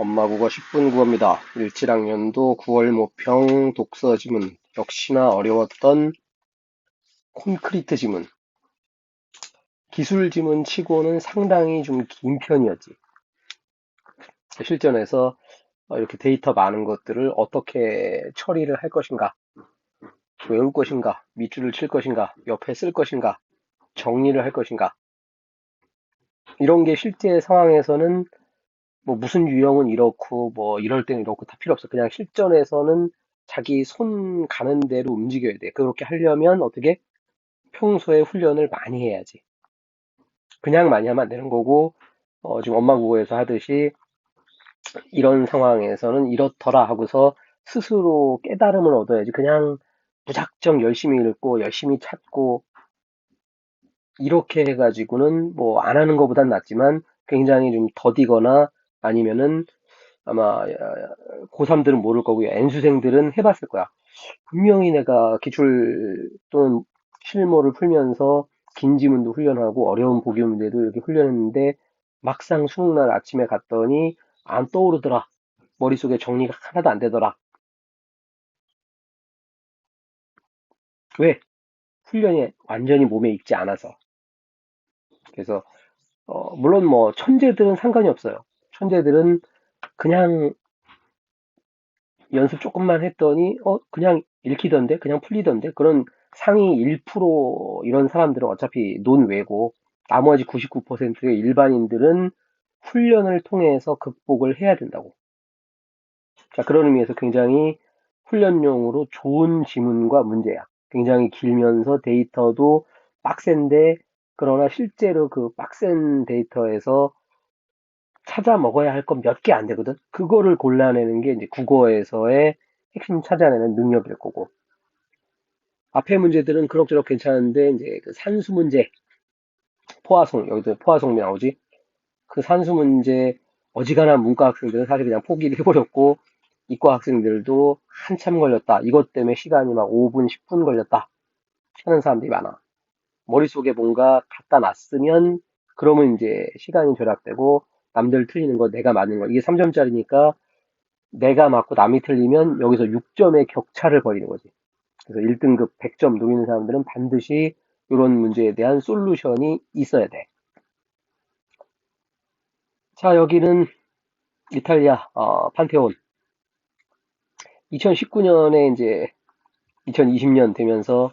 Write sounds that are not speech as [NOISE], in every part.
엄마 국어 10분 국어입니다. 17학년도 9월 모평 독서 지문. 역시나 어려웠던 콘크리트 지문. 기술 지문 치고는 상당히 좀 긴 편이었지. 실전에서 이렇게 데이터 많은 것들을 어떻게 처리를 할 것인가, 외울 것인가, 밑줄을 칠 것인가, 옆에 쓸 것인가, 정리를 할 것인가. 이런 게 실제 상황에서는 뭐 무슨 유형은 이렇고 뭐 이럴 때는 이렇고 다 필요 없어. 그냥 실전에서는 자기 손 가는 대로 움직여야 돼. 그렇게 하려면 어떻게 평소에 훈련을 많이 해야지. 그냥 많이 하면 안 되는 거고 어, 지금 엄마 국어에서 하듯이 이런 상황에서는 이렇더라 하고서 스스로 깨달음을 얻어야지. 그냥 무작정 열심히 읽고 열심히 찾고 이렇게 해가지고는 뭐 안 하는 것보단 낫지만 굉장히 좀 더디거나 아니면은 아마 고3들은 모를 거고요. N수생들은 해봤을 거야. 분명히 내가 기출 또는 실무를 풀면서 긴 지문도 훈련하고 어려운 보기 문제도 이렇게 훈련했는데 막상 수능날 아침에 갔더니 안 떠오르더라. 머릿속에 정리가 하나도 안 되더라. 왜? 훈련이 완전히 몸에 익지 않아서. 그래서 어, 물론 뭐 천재들은 상관이 없어요. 천재들은 그냥 연습 조금만 했더니 어 그냥 읽히던데 그냥 풀리던데 그런 상위 1% 이런 사람들은 어차피 논외고 나머지 99%의 일반인들은 훈련을 통해서 극복을 해야 된다고. 자, 그런 의미에서 굉장히 훈련용으로 좋은 지문과 문제야. 굉장히 길면서 데이터도 빡센데 그러나 실제로 그 빡센 데이터에서 찾아 먹어야 할 건 몇 개 안 되거든. 그거를 골라내는 게 이제 국어에서의 핵심 찾아내는 능력일 거고. 앞에 문제들은 그럭저럭 괜찮은데 이제 그 산수 문제, 포화송 여기도 포화송이 나오지. 그 산수 문제 어지간한 문과 학생들은 사실 그냥 포기를 해버렸고 이과 학생들도 한참 걸렸다. 이것 때문에 시간이 막 5분, 10분 걸렸다. 하는 사람들이 많아. 머릿속에 뭔가 갖다 놨으면 그러면 이제 시간이 절약되고 남들 틀리는 거 내가 맞는 거 이게 3점짜리니까 내가 맞고 남이 틀리면 여기서 6점의 격차를 벌이는 거지. 그래서 1등급 100점 노리는 사람들은 반드시 이런 문제에 대한 솔루션이 있어야 돼. 자, 여기는 이탈리아 어, 판테온. 2019년에 이제 2020년 되면서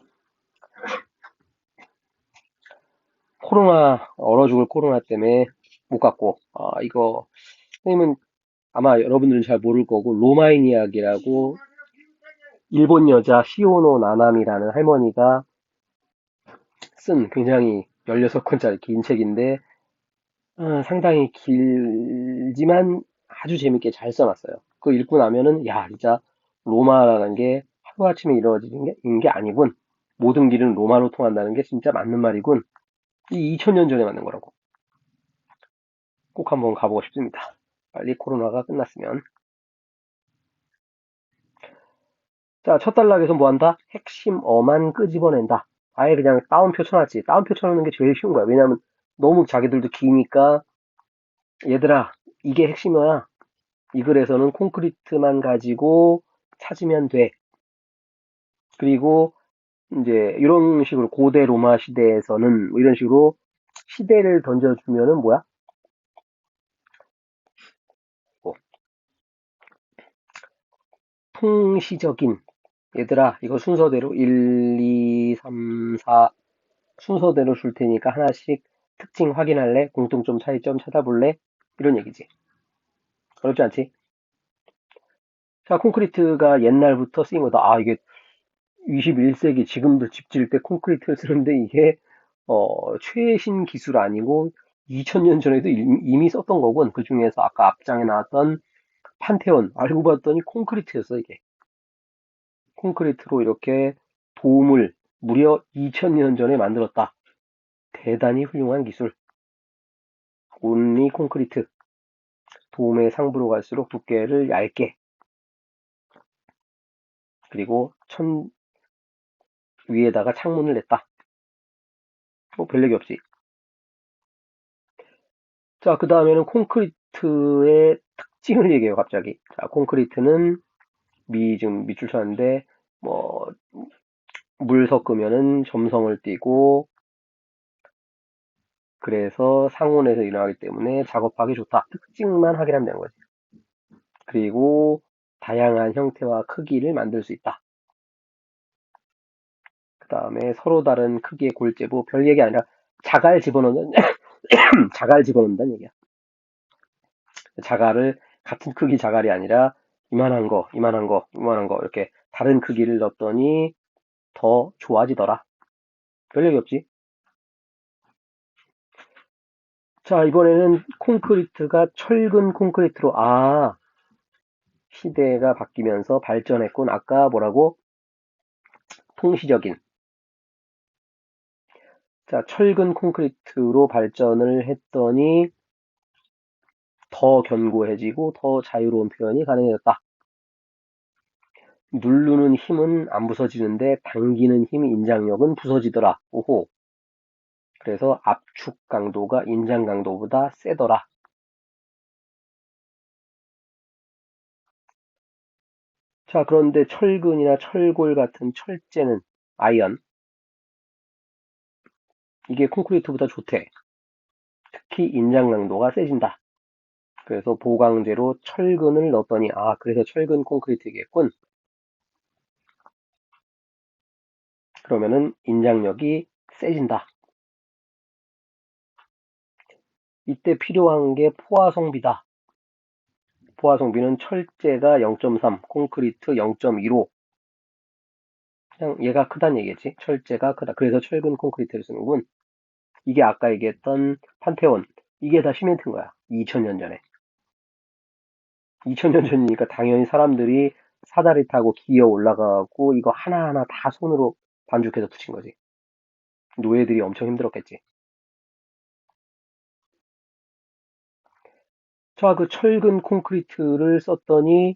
코로나 얼어 죽을 코로나 때문에 못 갔고 아 이거 선생님은 아마 여러분들은 잘 모를 거고 로마인 이야기라고 일본 여자 시오노 나나미라는 할머니가 쓴 굉장히 16권짜리 긴 책인데 어, 상당히 길지만 아주 재밌게 잘 써놨어요. 그거 읽고 나면은 야 진짜 로마라는 게 하루아침에 이루어지는 게, 게 아니군. 모든 길은 로마로 통한다는 게 진짜 맞는 말이군. 이 2000년 전에 맞는 거라고. 꼭 한번 가보고 싶습니다. 빨리 코로나가 끝났으면. 자, 첫 단락에서 뭐 한다? 핵심 어만 끄집어낸다. 아예 그냥 따옴표 쳐놨지. 따옴표 쳐놓는 게 제일 쉬운 거야. 왜냐면 너무 자기들도 기니까 얘들아, 이게 핵심어야. 이 글에서는 콘크리트만 가지고 찾으면 돼. 그리고 이제 이런 식으로 고대 로마 시대에서는 뭐 이런 식으로 시대를 던져주면은 뭐야? 풍시적인 얘들아 이거 순서대로 1, 2, 3, 4 순서대로 줄 테니까 하나씩 특징 확인할래? 공통점 차이점 찾아볼래? 이런 얘기지. 어렵지 않지? 자, 콘크리트가 옛날부터 쓰인 거다. 아, 이게 21세기 지금도 집 지을 때 콘크리트를 쓰는데 이게 어, 최신 기술 아니고 2000년 전에도 이미 썼던 거군. 그 중에서 아까 앞장에 나왔던 판테온 알고 봤더니 콘크리트였어 이게. 콘크리트로 이렇게 도움을 무려 2000년 전에 만들었다. 대단히 훌륭한 기술. 온리 콘크리트. 도움의 상부로 갈수록 두께를 얇게. 그리고 천 위에다가 창문을 냈다. 뭐 별얘기 없지. 자, 그 다음에는 콘크리트의 특징을 얘기해요, 갑자기. 자, 콘크리트는 미, 지금 밑줄 쳤는데, 뭐, 물 섞으면은 점성을 띠고, 그래서 상온에서 일어나기 때문에 작업하기 좋다. 특징만 확인하면 되는 거지. 그리고 다양한 형태와 크기를 만들 수 있다. 그 다음에 서로 다른 크기의 골재부, 별 얘기 아니라 자갈 집어넣는, [COUGHS] 자갈 집어넣는다는 얘기야. 자갈을 같은 크기 자갈이 아니라 이만한 거, 이만한 거, 이만한 거 이렇게 다른 크기를 넣었더니 더 좋아지더라. 별 얘기 없지? 자, 이번에는 콘크리트가 철근 콘크리트로, 아, 시대가 바뀌면서 발전했군. 아까 뭐라고? 통시적인. 자, 철근 콘크리트로 발전을 했더니 더 견고해지고 더 자유로운 표현이 가능해졌다. 누르는 힘은 안 부서지는데 당기는 힘, 인장력은 부서지더라. 오호. 그래서 압축 강도가 인장 강도보다 세더라. 자, 그런데 철근이나 철골 같은 철제는 아이언. 이게 콘크리트보다 좋대. 특히 인장 강도가 세진다. 그래서 보강제로 철근을 넣었더니 아 그래서 철근 콘크리트겠군. 그러면은 인장력이 세진다. 이때 필요한 게 포화성비다. 포화성비는 철제가 0.3, 콘크리트 0.15. 그냥 얘가 크다는 얘기겠지. 철제가 크다. 그래서 철근 콘크리트를 쓰는군. 이게 아까 얘기했던 판테온. 이게 다 시멘트인 거야. 2000년 전에. 2000년 전이니까 당연히 사람들이 사다리 타고 기어 올라가고 이거 하나하나 다 손으로 반죽해서 붙인 거지. 노예들이 엄청 힘들었겠지. 자, 그 철근 콘크리트를 썼더니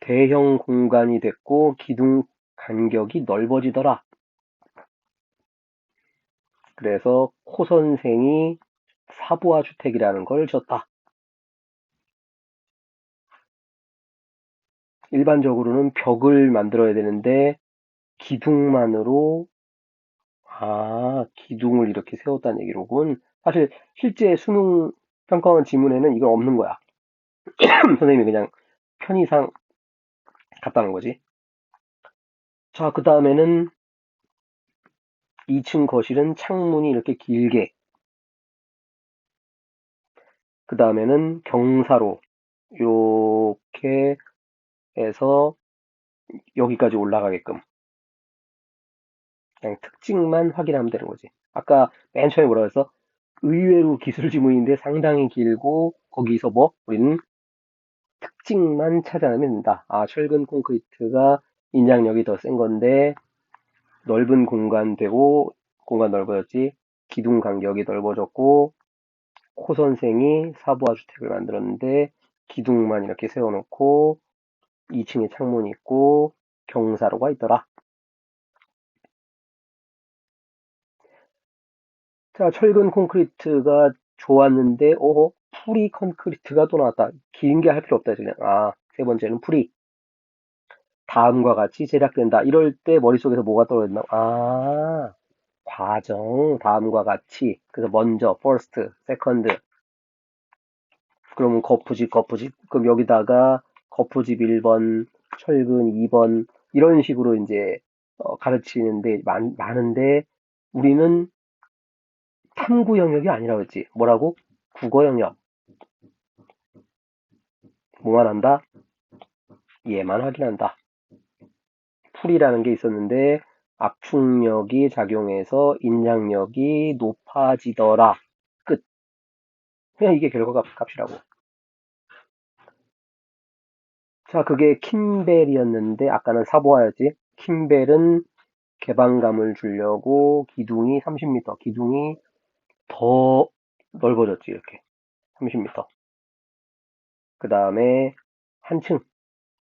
대형 공간이 됐고 기둥 간격이 넓어지더라. 그래서 코 선생이 사부화 주택이라는 걸 줬다. 일반적으로는 벽을 만들어야 되는데 기둥만으로 아 기둥을 이렇게 세웠다는 얘기로군. 사실 실제 수능 평가원 지문에는 이건 없는 거야. [CLEARS THROAT] 선생님이 그냥 편의상 갔다는 거지. 자, 그 다음에는 2층 거실은 창문이 이렇게 길게. 그 다음에는 경사로 이렇게 해서 여기까지 올라가게끔. 그냥 특징만 확인하면 되는 거지. 아까 맨 처음에 뭐라고 했어? 의외로 기술 지문인데 상당히 길고 거기서 뭐 우리는 특징만 찾아내면 된다. 아 철근 콘크리트가 인장력이 더 센 건데 넓은 공간 되고 공간 넓어졌지 기둥 간격이 넓어졌고 코 선생이 사부화 주택을 만들었는데 기둥만 이렇게 세워놓고 2층에 창문이 있고 경사로가 있더라. 자, 철근 콘크리트가 좋았는데, 오호, 풀이 콘크리트가 또 나왔다. 긴 게 할 필요 없다, 그냥. 아, 세 번째는 풀이. 다음과 같이 제작된다. 이럴 때 머릿속에서 뭐가 떠오른다? 아, 과정, 다음과 같이. 그래서 먼저, first, second. 그러면 거푸집, 거푸집. 그럼 여기다가 거푸집 1번, 철근 2번, 이런 식으로 이제 어, 가르치는데 많, 많은데 우리는 탐구 영역이 아니라고 했지. 뭐라고? 국어 영역. 뭐만 한다? 얘만 확인한다. 풀이라는 게 있었는데 압축력이 작용해서 인장력이 높아지더라. 끝. 그냥 이게 결과값이라고. 자, 그게 킴벨이었는데 아까는 사보아였지. 킴벨은 개방감을 주려고 기둥이 30m, 기둥이 더 넓어졌지, 이렇게. 30m. 그 다음에 한층.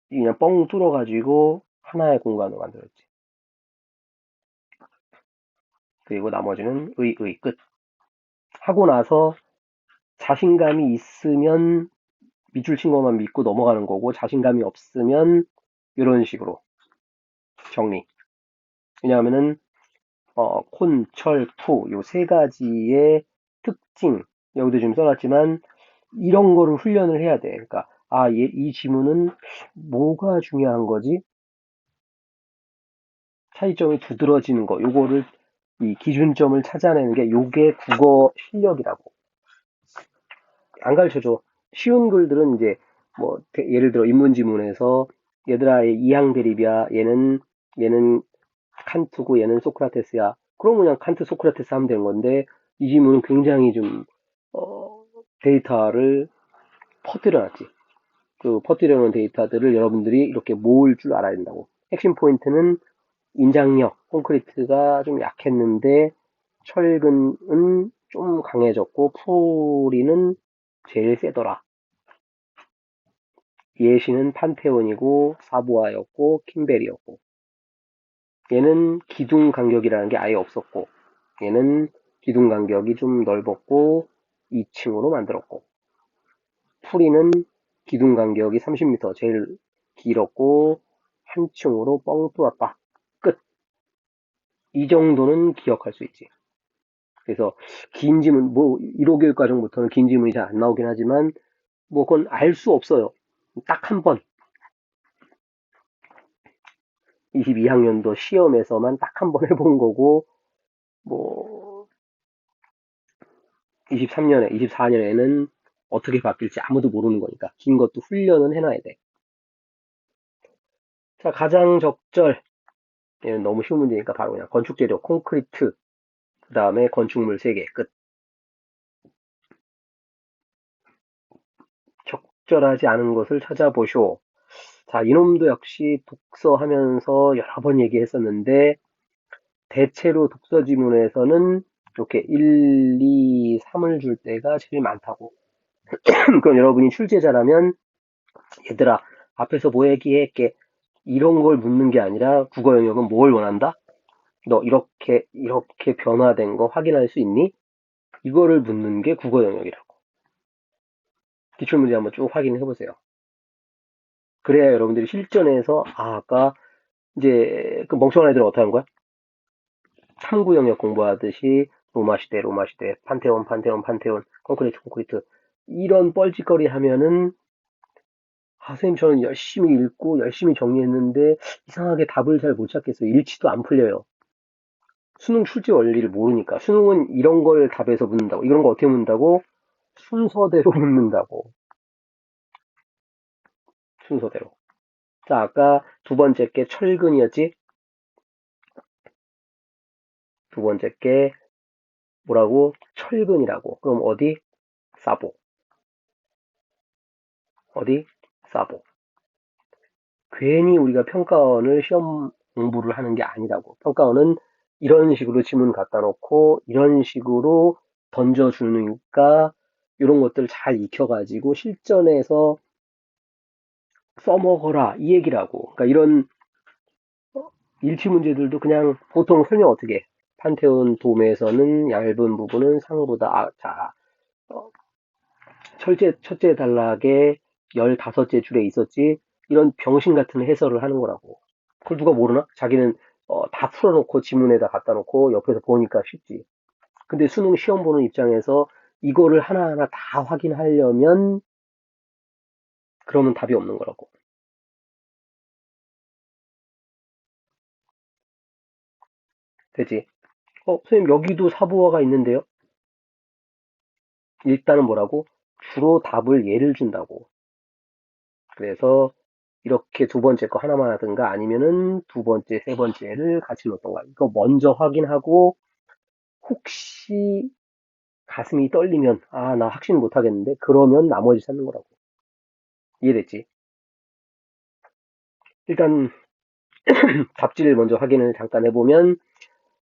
그냥 뻥 뚫어가지고 하나의 공간으로 만들었지. 그리고 나머지는 의, 의, 끝. 하고 나서 자신감이 있으면 밑줄 친 것만 믿고 넘어가는 거고 자신감이 없으면 이런 식으로 정리. 왜냐하면은 어, 콘, 철, 푸, 요세 가지의 특징, 여기도 지금 써놨지만, 이런 거를 훈련을 해야 돼. 그러니까, 아, 얘, 이 지문은 뭐가 중요한 거지? 차이점이 두드러지는 거, 요거를, 이 기준점을 찾아내는 게 요게 국어 실력이라고. 안 가르쳐줘. 쉬운 글들은 이제, 뭐, 예를 들어 인문지문에서, 얘들아, 얘 이항 대립이야. 얘는, 얘는 칸트고 얘는 소크라테스야. 그럼 그냥 칸트, 소크라테스 하면 되는 건데, 이 지문은 굉장히 좀, 어, 데이터를 퍼뜨려놨지. 그 퍼뜨려놓은 데이터들을 여러분들이 이렇게 모을 줄 알아야 된다고. 핵심 포인트는 인장력, 콘크리트가 좀 약했는데, 철근은 좀 강해졌고, 풀이는 제일 세더라. 예시는 판테온이고, 사부아였고, 킴벨이었고. 얘는 기둥 간격이라는 게 아예 없었고 얘는 기둥 간격이 좀 넓었고 2층으로 만들었고 풀이는 기둥 간격이 30m 제일 길었고 한 층으로 뻥 뚫었다. 끝. 이 정도는 기억할 수 있지. 그래서 긴 지문, 뭐 1호 교육 과정부터는 긴 지문이 잘 안 나오긴 하지만 뭐 그건 알 수 없어요. 딱 한 번. 22학년도 시험에서만 딱 한 번 해본 거고, 뭐, 23년에, 24년에는 어떻게 바뀔지 아무도 모르는 거니까, 긴 것도 훈련은 해놔야 돼. 자, 가장 적절. 얘는 너무 쉬운 문제니까 바로 그냥 건축 재료, 콘크리트, 그 다음에 건축물 3개, 끝. 적절하지 않은 것을 찾아보쇼. 자, 이놈도 역시 독서하면서 여러 번 얘기했었는데, 대체로 독서 지문에서는 이렇게 1, 2, 3을 줄 때가 제일 많다고. [CLEARS THROAT] 그럼 여러분이 출제자라면, 얘들아, 앞에서 뭐 얘기했게? 이런 걸 묻는 게 아니라 국어 영역은 뭘 원한다? 너 이렇게, 이렇게 변화된 거 확인할 수 있니? 이거를 묻는 게 국어 영역이라고. 기출문제 한번 쭉 확인해 보세요. 그래야 여러분들이 실전에서 아, 아까 이제 그 멍청한 애들은 어떻게 하는 거야? 탐구 영역 공부하듯이 로마 시대, 로마 시대, 판테온, 판테온, 판테온, 콘크리트, 콘크리트 이런 뻘짓거리 하면은 아, 선생님 저는 열심히 읽고 열심히 정리했는데 이상하게 답을 잘 못 찾겠어요. 일치도 안 풀려요. 수능 출제 원리를 모르니까 수능은 이런 걸 답에서 묻는다고 이런 거 어떻게 묻는다고 순서대로 묻는다고 순서대로. 자, 아까 두 번째 게 철근이었지? 두 번째 게 뭐라고? 철근이라고. 그럼 어디? 사보. 어디? 사보. 괜히 우리가 평가원을 시험 공부를 하는 게 아니라고. 평가원은 이런 식으로 지문 갖다 놓고 이런 식으로 던져주니까 이런 것들 잘 익혀가지고 실전에서 써먹어라 이 얘기라고. 그러니까 이런 일치 문제들도 그냥 보통 설명 어떻게 해? 판테온 도매에서는 얇은 부분은 상보다 아, 자 어, 철제, 첫째 단락에 15째 줄에 있었지 이런 병신 같은 해설을 하는 거라고 그걸 누가 모르나? 자기는 어, 다 풀어놓고 지문에다 갖다 놓고 옆에서 보니까 쉽지 근데 수능 시험 보는 입장에서 이거를 하나하나 다 확인하려면 그러면 답이 없는 거라고. 되지? 어, 선생님, 여기도 사부어가 있는데요? 일단은 뭐라고? 주로 답을 예를 준다고. 그래서 이렇게 두 번째 거 하나만 하든가 아니면은 두 번째, 세 번째를 같이 넣던가. 이거 먼저 확인하고 혹시 가슴이 떨리면 아, 나 확신 못 하겠는데 그러면 나머지 찾는 거라고. 이해됐지? 일단 [CLEARS THROAT] 답지를 먼저 확인을 잠깐 해보면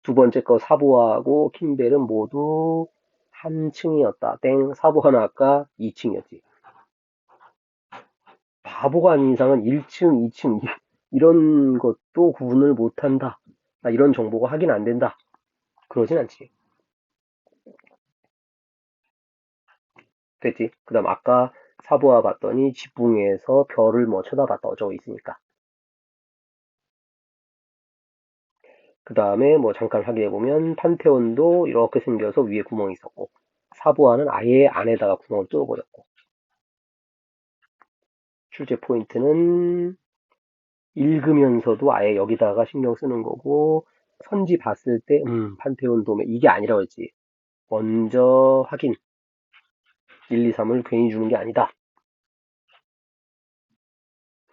두 번째 거 사보하고 킴벨은 모두 한 층이었다. 땡. 사보 하나 아까 2층이었지. 바보가 아닌 이상은 1층, 2층 이런 것도 구분을 못한다. 나 이런 정보가 확인 안 된다. 그러진 않지. 됐지? 그 다음 아까 사부화 봤더니 지붕에서 별을 뭐 쳐다봤다 어쩌고 있으니까. 그 다음에 뭐 잠깐 확인해 보면 판테온도 이렇게 생겨서 위에 구멍이 있었고 사부화는 아예 안에다가 구멍을 뚫어버렸고 출제 포인트는 읽으면서도 아예 여기다가 신경 쓰는 거고 선지 봤을 때 음, 판테온 도매 이게 아니라고 했지 먼저 확인 1, 2, 3을 괜히 주는 게 아니다.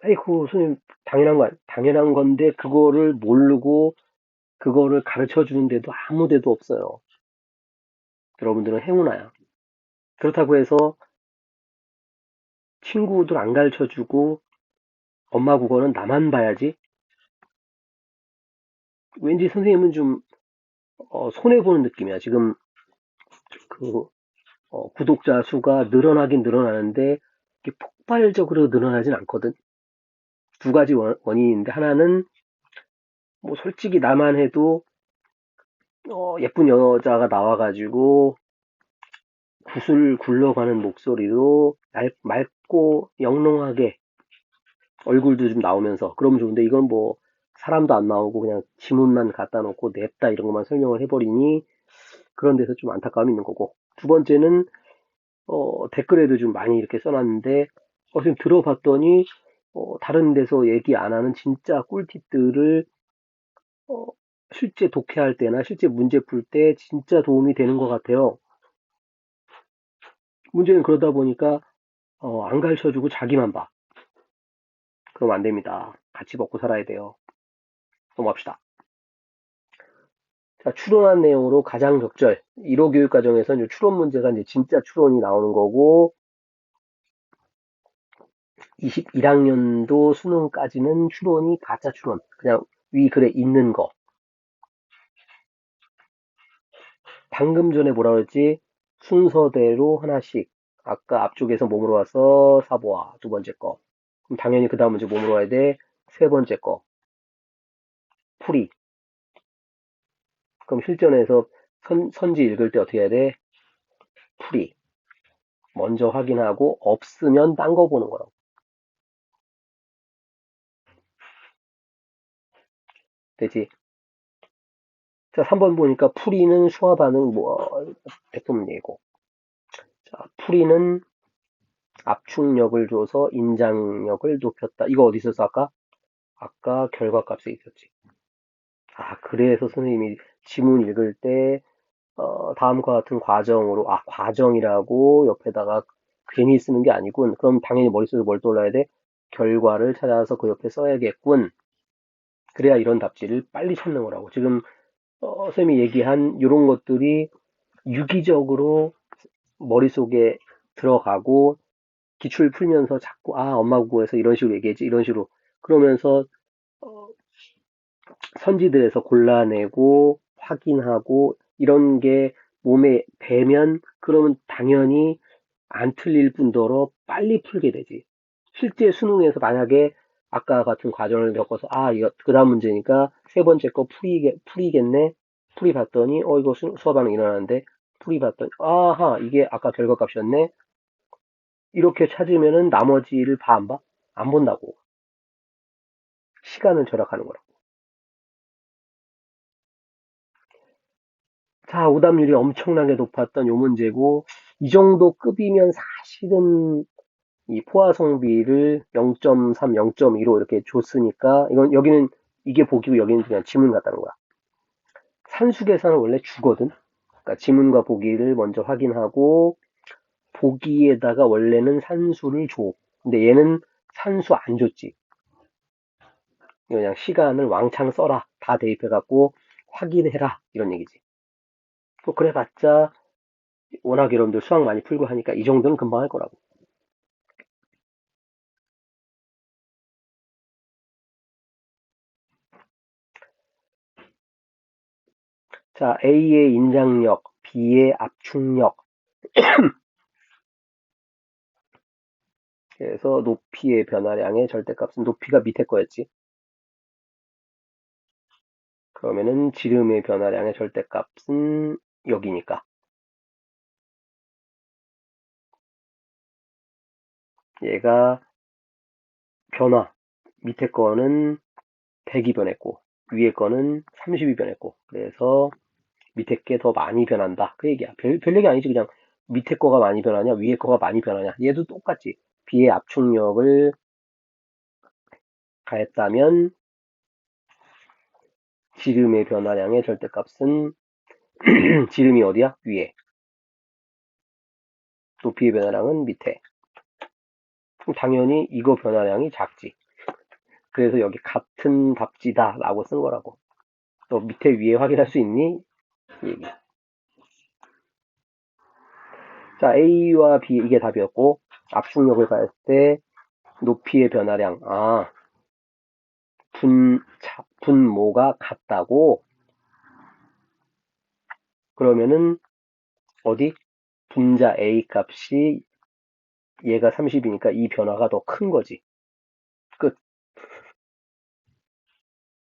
아이고 선생님 당연한 거 당연한 건데 그거를 모르고 그거를 가르쳐 주는데도 아무 데도 없어요. 여러분들은 행운아야. 그렇다고 해서 친구들 안 가르쳐 주고 엄마 국어는 나만 봐야지? 왠지 선생님은 좀 어, 손해보는 느낌이야. 지금 그 어, 구독자 수가 늘어나긴 늘어나는데 폭발적으로 늘어나진 않거든. 두 가지 원, 원인인데 하나는 뭐 솔직히 나만 해도 어, 예쁜 여자가 나와가지고 구슬 굴러가는 목소리로 얇, 맑고 영롱하게 얼굴도 좀 나오면서 그러면 좋은데 이건 뭐 사람도 안 나오고 그냥 지문만 갖다 놓고 냅다 이런 것만 설명을 해버리니 그런 데서 좀 안타까움이 있는 거고 두 번째는 어, 댓글에도 좀 많이 이렇게 써놨는데 어, 지금 들어봤더니 어, 다른 데서 얘기 안 하는 진짜 꿀팁들을 어, 실제 독해할 때나 실제 문제 풀 때 진짜 도움이 되는 것 같아요. 문제는 그러다 보니까 어, 안 가르쳐주고 자기만 봐. 그럼 안 됩니다. 같이 먹고 살아야 돼요. 넘어갑시다. 자, 추론한 내용으로 가장 적절. 1호 교육 과정에서는 추론 문제가 이제 진짜 추론이 나오는 거고, 21학년도 수능까지는 추론이 가짜 추론. 그냥 위 글에 있는 거. 방금 전에 뭐라 그랬지? 순서대로 하나씩. 아까 앞쪽에서 몸으로 와서 사보아. 두 번째 거. 그럼 당연히 그 다음 문제 몸으로 와야 돼. 세 번째 거. 풀이. 그럼 실전에서 선, 선지 읽을 때 어떻게 해야 돼? 풀이. 먼저 확인하고 없으면 딴 거 보는 거라고. 되지? 자, 3번 보니까 풀이는 수화 반응 뭐 백분얘고 자, 풀이는 압축력을 줘서 인장력을 높였다. 이거 어디서 써 아까? 아까 결과값에 있었지. 아, 그래서 선생님이 지문 읽을 때, 어, 다음과 같은 과정으로, 아, 과정이라고 옆에다가 괜히 쓰는 게 아니군. 그럼 당연히 머릿속에 뭘 떠올라야 돼? 결과를 찾아서 그 옆에 써야겠군. 그래야 이런 답지를 빨리 찾는 거라고. 지금, 어, 선생님이 얘기한 이런 것들이 유기적으로 머릿속에 들어가고, 기출 풀면서 자꾸, 아, 엄마 국어에서 이런 식으로 얘기했지, 이런 식으로. 그러면서, 어, 선지들에서 골라내고 확인하고 이런 게 몸에 배면 그러면 당연히 안 틀릴 뿐더러 빨리 풀게 되지. 실제 수능에서 만약에 아까 같은 과정을 겪어서 아 이거 그 다음 문제니까 세 번째 거 풀이게 풀이겠네 풀이 봤더니 어 이거 수, 수업 반응 일어나는데 풀이 봤더니 아하 이게 아까 결과값이었네 이렇게 찾으면은 나머지를 봐 안 봐? 안 본다고 시간을 절약하는 거라 고 자, 오답률이 엄청나게 높았던 요 문제고, 이 정도 급이면 사실은 이 포화성비를 0.3, 0.2로 이렇게 줬으니까, 이건, 여기는 이게 보기고 여기는 그냥 지문 같다는 거야. 산수 계산은 원래 주거든. 그러니까 지문과 보기를 먼저 확인하고, 보기에다가 원래는 산수를 줘. 근데 얘는 산수 안 줬지. 그냥 시간을 왕창 써라. 다 대입해갖고 확인해라. 이런 얘기지. 뭐 그래봤자 워낙 여러분들 수학 많이 풀고 하니까 이 정도는 금방 할 거라고. 자, A의 인장력, B의 압축력. [CLEARS THROAT] 그래서 높이의 변화량의 절대값은 높이가 밑에 거였지. 그러면은 지름의 변화량의 절대값은 여기니까 얘가 변화. 밑에 거는 100이 변했고, 위에 거는 30이 변했고, 그래서 밑에 게 더 많이 변한다. 그 얘기야. 별, 별 얘기 아니지. 그냥 밑에 거가 많이 변하냐, 위에 거가 많이 변하냐. 얘도 똑같지. B의 압축력을 가했다면, 지름의 변화량의 절대값은 [CLEARS THROAT] 지름이 어디야? 위에. 높이의 변화량은 밑에. 그럼 당연히 이거 변화량이 작지. 그래서 여기 같은 답지다 라고 쓴 거라고. 너 밑에 위에 확인할 수 있니? 얘기. 자, A와 B 이게 답이었고 압축력을 가했을 때 높이의 변화량 아 분, 자, 분모가 같다고 그러면은 어디 분자 A 값이 얘가 30이니까 이 변화가 더 큰 거지. 끝.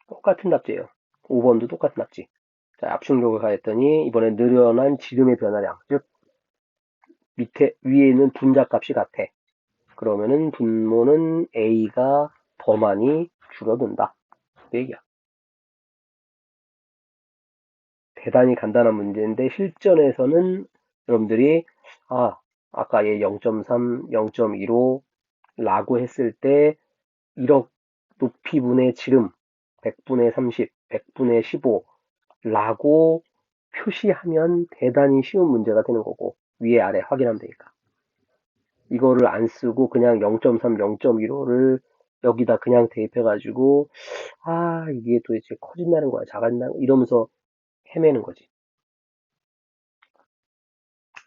똑같은 답지예요. 5번도 똑같은 답지. 자, 압축력을 가했더니 이번엔 늘어난 지름의 변화량, 즉 밑에 위에 있는 분자 값이 같아. 그러면은 분모는 A가 더 많이 줄어든다. 그 얘기야. 대단히 간단한 문제인데 실전에서는 여러분들이 아 아까 얘 0.3, 0.15 라고 했을 때 1억 높이분의 지름 100분의 30, 100분의 15 라고 표시하면 대단히 쉬운 문제가 되는 거고 위에 아래 확인하면 되니까. 이거를 안 쓰고 그냥 0.3, 0.15를 여기다 그냥 대입해 가지고 아 이게 도대체 커진다는 거야 작아진다는 거야 이러면서 헤매는 거지.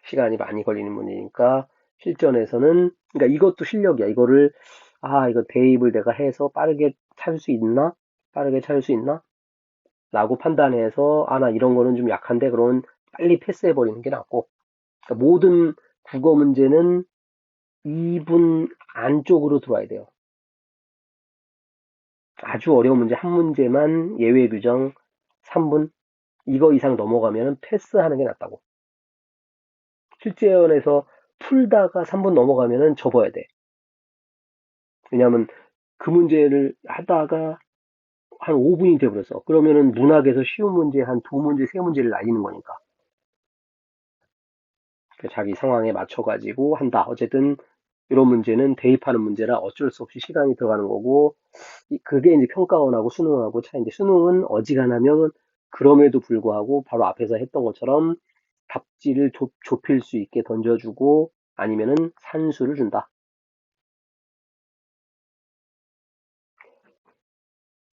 시간이 많이 걸리는 문제니까 실전에서는 그러니까 이것도 실력이야. 이거를 아 이거 대입을 내가 해서 빠르게 찾을 수 있나? 빠르게 찾을 수 있나? 라고 판단해서 아 나 이런 거는 좀 약한데? 그러면 빨리 패스해 버리는 게 낫고. 그러니까 모든 국어 문제는 2분 안쪽으로 들어와야 돼요. 아주 어려운 문제. 한 문제만 예외 규정 3분 이거 이상 넘어가면 패스하는 게 낫다고. 실제연에서 풀다가 3분 넘어가면 접어야 돼. 왜냐하면 그 문제를 하다가 한 5분이 돼버렸어. 그러면은 문학에서 쉬운 문제 한 두 문제, 세 문제를 날리는 거니까. 자기 상황에 맞춰가지고 한다. 어쨌든 이런 문제는 대입하는 문제라 어쩔 수 없이 시간이 들어가는 거고 그게 이제 평가원하고 수능하고 차이인데 수능은 어지간하면 그럼에도 불구하고 바로 앞에서 했던 것처럼 답지를 좁, 좁힐 수 있게 던져주고 아니면은 산수를 준다.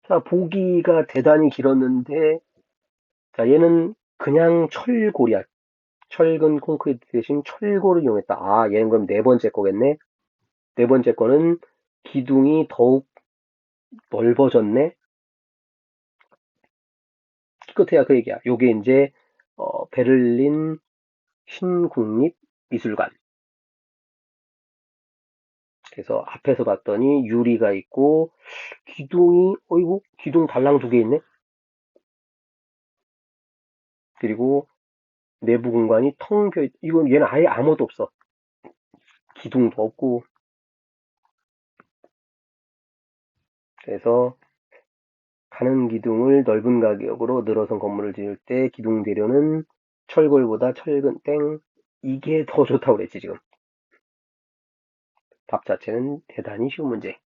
자, 보기가 대단히 길었는데, 자, 얘는 그냥 철골이야. 철근 콘크리트 대신 철골을 이용했다. 아, 얘는 그럼 네 번째 거겠네? 네 번째 거는 기둥이 더욱 넓어졌네? 기껏해야 그 얘기야. 요게 이제, 어, 베를린 신국립미술관. 그래서 앞에서 봤더니 유리가 있고 기둥이 어이구 기둥 달랑 두 개 있네. 그리고 내부 공간이 텅 비어 있. 이건 얘는 아예 아무것도 없어. 기둥도 없고. 그래서 가는 기둥을 넓은 가격으로 늘어선 건물을 지을 때 기둥 대료는 철골보다 철근 땡 이게 더 좋다고 그랬지 지금. 답 자체는 대단히 쉬운 문제.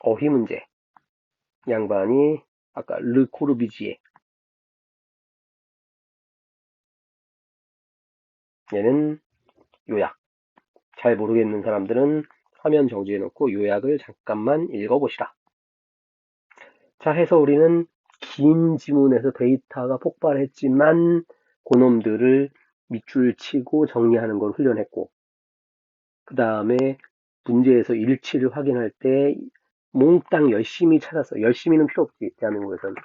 어휘 문제. 양반이 아까 르 코르비지에 얘는 요약. 잘 모르겠는 사람들은 화면 정지해 놓고 요약을 잠깐만 읽어보시라. 자, 해서 우리는 긴 지문에서 데이터가 폭발했지만 그놈들을 밑줄 치고 정리하는 걸 훈련했고 그 다음에 문제에서 일치를 확인할 때 몽땅 열심히 찾았어. 열심히는 필요 없지. 대한민국에서는.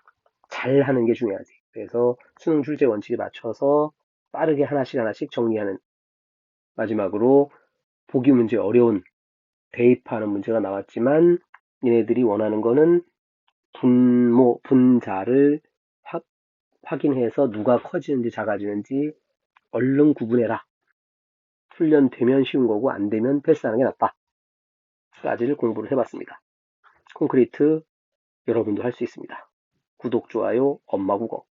잘 하는 게 중요하지. 그래서 수능 출제 원칙에 맞춰서 빠르게 하나씩 하나씩 정리하는 마지막으로 보기 문제 어려운 대입하는 문제가 나왔지만 얘네들이 원하는 거는 분모, 분자를 확, 확인해서 누가 커지는지 작아지는지 얼른 구분해라. 훈련되면 쉬운 거고 안 되면 패스하는 게 낫다. 까지를 공부를 해봤습니다. 콘크리트 여러분도 할 수 있습니다. 구독, 좋아요, 엄마 국어.